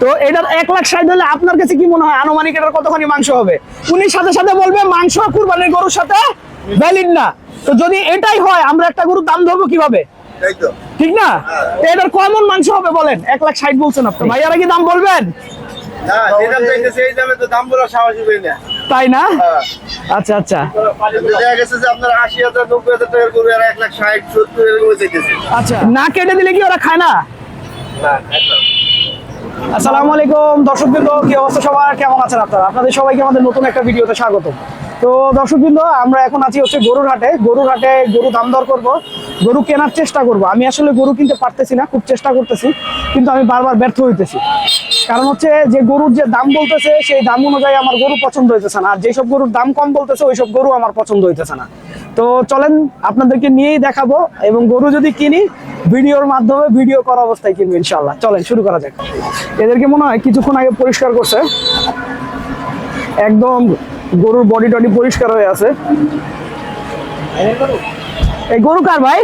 তো এটার এক লাখ ষাট হলে আপনার কাছে কি মনে হয় আনুমানিক এটার কতখানি মাংস হবে? উনি সাথে সাথে বলবে মাংস কুরবানির গরুর সাথে ভ্যালিড না। তো যদি এটাই হয় আমরা একটা গরুর দাম ধরবো কীভাবে? ঠিক না? এটার কমন মাংস হবে বলেন? এক লাখ ষাট বলছেন আপনি। ভাইয়ারা কি দাম বলবেন? তাই না? হ্যাঁ। আচ্ছা আচ্ছা। আচ্ছা। না কেটে দিলে কি ওরা খায় না। আসসালামু আলাইকুম। দর্শকবৃন্দ, কি অবস্থা সবার? কেমন আছেন আপনারা? আপনাদের সবাইকে আমাদের নতুন একটা ভিডিওতে স্বাগত তো দর্শকবৃন্দ, আমরা এখন আছি হচ্ছে গরুর হাটে গরুর হাটে গরু দাম দর করব। গরু কেনার চেষ্টা করব। আমি আসলে গরু কিনতে পারতেছি না, খুব চেষ্টা করতেছি, কিন্তু আমি বারবার ব্যর্থ হইতেছি। কারণ হচ্ছে যে গরুর যে দাম বলতেছে, সেই দাম অনুযায়ী আমার গরু পছন্দ হইতেছে না। আর যেসব গরুর দাম কম বলতেছে, ওইসব গরু আমার পছন্দ হইতেছে না। তো চলেন, আপনাদেরকে নিয়েই দেখাবো এবং গরু যদি কিনি, ভিডিওর মাধ্যমে ভিডিও করা অবস্থায় কিনবো ইনশাল্লাহ চলেন, শুরু করা যাক। এদেরকে মনে হয় কিছুক্ষণ আগে পরিষ্কার করছে। একদম গরুর বডি টডি পরিষ্কার হয়ে আছে। এই গরু কার ভাই?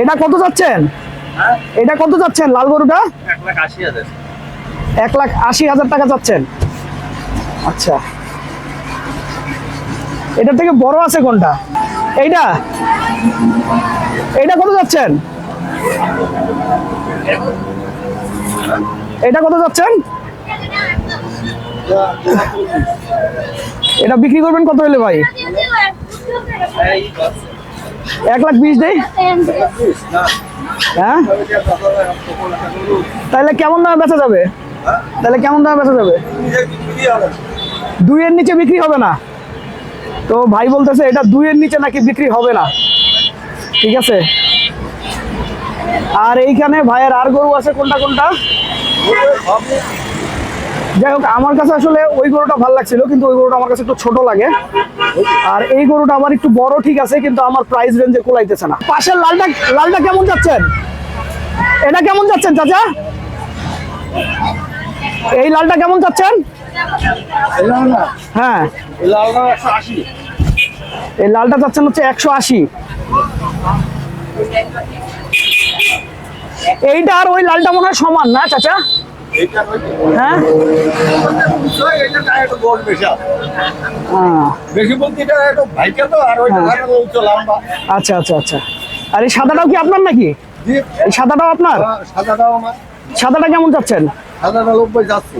এটা কত যাচ্ছেন? এটা কত যাচ্ছেন লাল গরুটা? এক লাখ আশি হাজার। এক লাখ আশি হাজার টাকা যাচ্ছেন। আচ্ছা। এটা থেকে বড় আছে কোনটা? এইটা? এইটা কত যাচ্ছেন? এটা কত যাচ্ছেন? এটা বিক্রি করবেন কত হলে ভাই? এক লাখ বিশ দেই? হ্যাঁ? তাহলে কেমন দামে বেচা যাবে? তাহলে কেমন দামে বেচা যাবে? দুইয়ের নিচে বিক্রি হবে না। তো ভাই বলতেছে, এটা দুইয়ের নিচে নাকি বিক্রি হবে না। ঠিক আছে? আর এইখানে ভাইয়ের আর গরু আছে, কোনটা কোনটা? যাই হোক, আমার কাছে আসলে ওই গরুটা ভালো লাগছিল, কিন্তু ওই গরুটা আমার কাছে একটু ছোট লাগে। আর এই গরুটা আমার একটু বড় ঠিক আছে, কিন্তু আমার প্রাইস রেঞ্জে কোলাইতেছে না। পাশের লালটা লালটা কেমন যাচ্ছেন? এটা কেমন যাচ্ছেন, চাচা? এই লালটা কেমন যাচ্ছেন? হ্যাঁ। এই লালটা যাচ্ছেন হচ্ছে একশো আশি। এইটা আর ওই লালটা মনে হয় সমান না, চাচা? হ্যাঁ? হ্যাঁ। হ্যাঁ। আচ্ছা আচ্ছা আচ্ছা। আর এই সাদাটাও কি আপনার নাকি? এই সাদাটাও আপনার? সাদাটাও আমার। সাদাটা কেমন যাচ্ছেন সাদাটা নব্বই যাচ্ছে।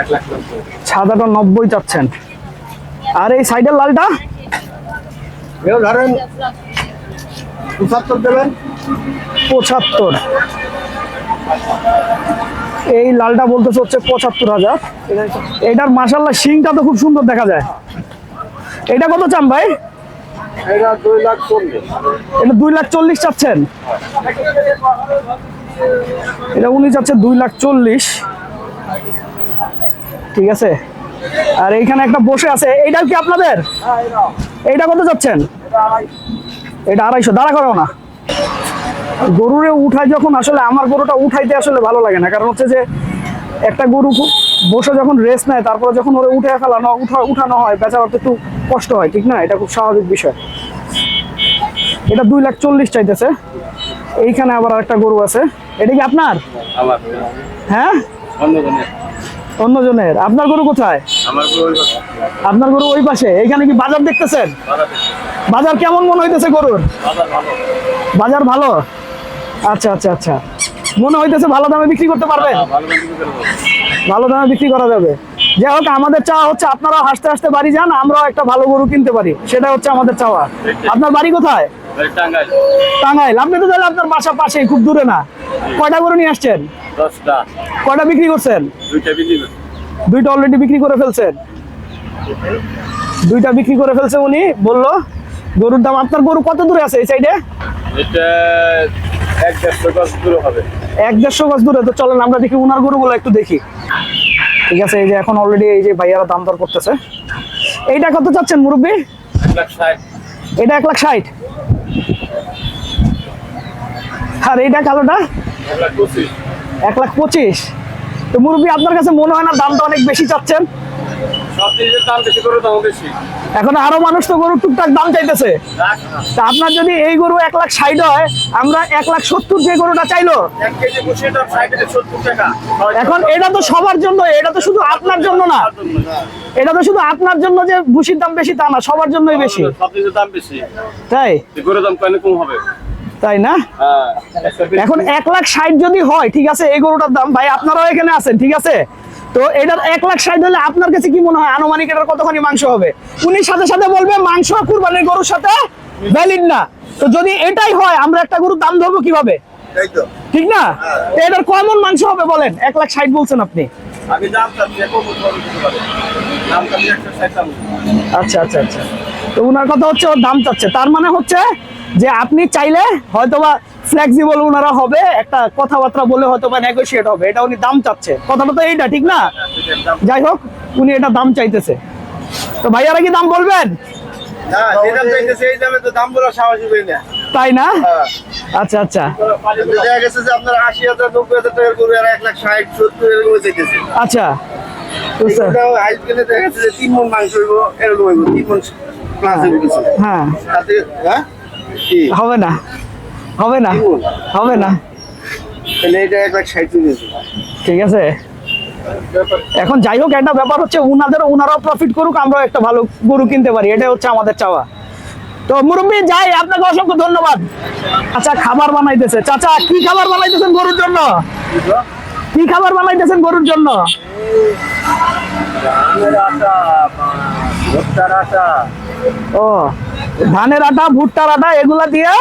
এক লাখ নব্বই। সাদাটা নব্বই চাচ্ছেন। আর এই সাইডের লালটা? এও ধরেন পঁচাত্তর দেবেন। পঁচাত্তর। এই লালটা বলতেছে হচ্ছে পঁচাত্তর হাজার। এটার মাসাল্লাহ শিংটা তো খুব সুন্দর দেখা যায়। এটা কত চান ভাই? এটা দুই লাখ চল্লিশ। চাচ্ছেন? এটা উনি চাচ্ছে দুই লাখ চল্লিশ। ঠিক আছে। আর এইখানে একটা বসে আছে। এইটাও কি আপনাদের? এইটা কত যাচ্ছেন এটা আড়াইশো। দাঁড়া করো না। গরুরে উঠায় যখন আসলে আমার গরুটা উঠাইতে আসলে ভালো লাগে না। কারণ হচ্ছে যে একটা গরু বসে যখন রেস্ট নেয় তারপরে যখন ওরে উঠে ফেলানো উঠা উঠানো হয় বেচার তো একটু কষ্ট হয় ঠিক না? এটা খুব স্বাভাবিক বিষয়। এটা দুই লাখ চল্লিশ চাইতেছে। এইখানে আবার আরেকটা গরু আছে। এটা কি আপনার? হ্যাঁ? অন্যজনের। অন্যজনের। আপনার গরু কোথায়? আপনার গরু ওই পাশে। এইখানে কি বাজার দেখতেছেন? বাজার কেমন মনে হইতেছে গরুর? বাজার ভালো? আচ্ছা আচ্ছা আচ্ছা। মনে হইতেছে ভালো দামে বিক্রি করতে পারবেন ভালো দামে বিক্রি করা যাবে। যাই হোক আমাদের চাওয়া হচ্ছে আপনারা হাসতে হাসতে বাড়ি যান আমরাও একটা ভালো গরু কিনতে পারি। সেটা হচ্ছে আমাদের চাওয়া। আপনার বাড়ি কোথায়? টাঙ্গাইল। আপনি তো তাহলে আপনার বাসা পাশেই খুব দূরে না। কয়টা গরু নিয়ে আসছেন? কয়টা বিক্রি করছেন? দুইটা দুইটা অলরেডি বিক্রি করে ফেলছেন? দুইটা বিক্রি করে ফেলছে উনি বলল গরুর দাম আপনার গরু কত দূরে আছে এই সাইডে এটা এক দেড়শো গজ দূর হবে। এক দেড়শো গজ দূরে তো চলেন আমরা দেখি উনার গরুগুলো একটু দেখি। ঠিক আছে এই যে এখন অলরেডি এই যে ভাইয়ারা দাম দর করতেছে। এইটা কত চাচ্ছেন মুরব্বী? এটা এক লাখ ষাট? আর এইটা কালোটা? এক লাখ পঁচিশ। তো মুরব্বী আপনার কাছে মনে হয় না দামটা অনেক বেশি চাচ্ছেন? এখন আরও মানুষ তো গরুর টুকটাক দাম চাইতেছে। তা আপনার যদি এই গরু এক লাখ ষাট হয় আমরা এক লাখ সত্তর যে গরুটা চাইলো। এখন এটা তো সবার জন্য এটা তো শুধু আপনার জন্য না। এটা তো শুধু আপনার জন্য যে ভুসির দাম বেশি তা না সবার জন্যই বেশি। তাই? গরুর দাম কেন কম হবে? তাই না? হ্যাঁ। এখন এক লাখ ষাট যদি হয় ঠিক আছে এই গরুটার দাম। ভাই আপনারাও এখানে আছেন ঠিক আছে? তো এটার এক লাখ ষাট হলে আপনার কাছে কি মনে হয়? আনুমানিক এটার কতখানি মাংস হবে? উনি সাথে সাথে বলবে মাংস কুরবানির গরুর সাথে ভ্যালিড না। তো যদি এটাই হয় আমরা একটা গরুর দাম ধরবো কীভাবে? ঠিক না? তো এটার কমন মাংস হবে বলেন? এক লাখ ষাট বলছেন আপনি। আচ্ছা আচ্ছা আচ্ছা। তো উনার কথা হচ্ছে ওর দাম চাচ্ছে। তার মানে হচ্ছে যে আপনি চাইলে হয়তোবা ফ্লেক্সিবল ওনারা হবে একটা কথাবার্তা বলে হয়তোবা নেগোশিয়েট হবে। এটা উনি দাম চাচ্ছে। কথাটা তো এইটা ঠিক না? যাই হোক উনি এটা দাম চাইতেছে। তো ভাইয়ারা কি দাম বলবেন? তাই না? হ্যাঁ। আচ্ছা আচ্ছা। আচ্ছা। হ্যাঁ? হবে না। হবে না। হবে না। তাহলে এটা ঠিক আছে। এখন যাই হোক একটা ব্যাপার হচ্ছে উনাদের উনারাও প্রফিট করুক আমরাও একটা ভালো গরু কিনতে পারি। এটাই হচ্ছে আমাদের চাওয়া। তো মুরব্বী যাই আপনাকে অসংখ্য ধন্যবাদ। আচ্ছা খাবার বানাইতেছে। চাচা কি খাবার বানাইতেছেন গরুর জন্য? কি খাবার বানাইতেছেন গরুর জন্য? ও। ধানের আটা ভুট্টার আটা এগুলা দিয়ে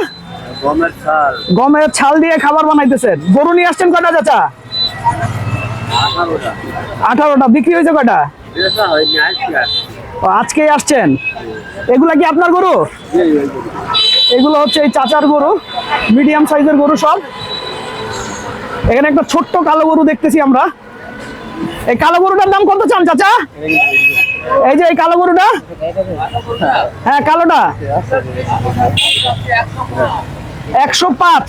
গমের ছাল। দিয়ে খাবার বানাইতেছেন। গরু নিয়ে আসছেন কটা চাচা? আঠারোটা। বিক্রি হয়েছে কটা আজকে আজকেই আসছেন। এগুলা কি আপনার গরু? এগুলো হচ্ছে এই চাচার গরু মিডিয়াম সাইজের গরু সব। এখানে একটা ছোট্ট কালো গরু দেখতেছি আমরা। এই কালো গরুটার দাম কত চান চাচা? এই যে এই কালো গরুটা? হ্যাঁ কালোটা? একশো পাঁচ।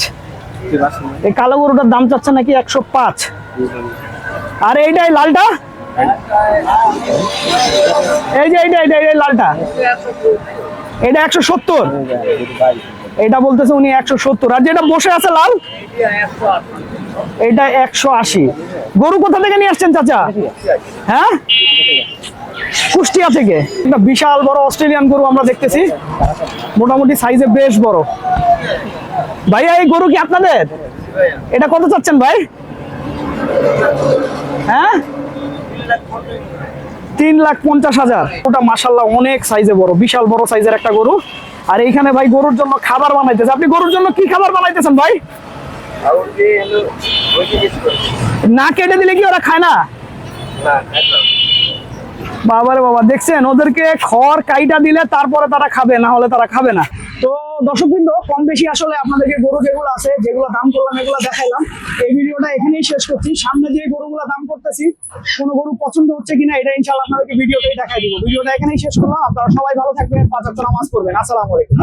এই কালো গরুটার দাম চাচ্ছে নাকি একশো পাঁচ। আর এইটাই লালটা? এই যে এইটা এইটা, এই লালটা। এটা একশো সত্তর। এটা বলতেছে উনি একশো সত্তর। আর যেটা বসে আছে লাল, এটা একশো আশি। গরু কোথা থেকে নিয়ে আসছেন, চাচা? হ্যাঁ? কুষ্টিয়া থেকে। একটা বিশাল বড় অস্ট্রেলিয়ান গরু আমরা দেখতেছি। মোটামুটি সাইজে বেশ বড়। ভাইয়া এই গরু কি আপনাদের? এটা কত চাচ্ছেন ভাই? হ্যাঁ? তিন লাখ পঞ্চাশ হাজার। ওটা মাসাল্লাহ অনেক সাইজে বড় বিশাল বড় সাইজের একটা গরু। আর এইখানে ভাই গরুর জন্য খাবার বানাইতেছে। আপনি গরুর জন্য কি খাবার বানাইতেছেন ভাই। না কেটে দিলে কি ওরা খায় না। বাবারে বাবা, দেখছেন? ওদেরকে খড় কাইটা দিলে তারপরে তারা খাবে, না হলে তারা খাবে না। তো দর্শক বিন্দু কম বেশি আসলে আপনাদেরকে গরু যেগুলো আছে, যেগুলো দাম করলাম, এগুলো দেখাইলাম। এই ভিডিওটা এখানেই শেষ করছি। সামনে যে গরুগুলো দাম করতেছি, কোনো গরু পছন্দ হচ্ছে কিনা, এটা ইনশাল্লাহ আপনাদেরকে ভিডিওতেই দেখাই দিব। ভিডিওটা এখানেই শেষ করলাম। আপনারা সবাই ভালো থাকবেন পাঁচ নামাজ পড়বেন। আসসালামু আলাইকুম।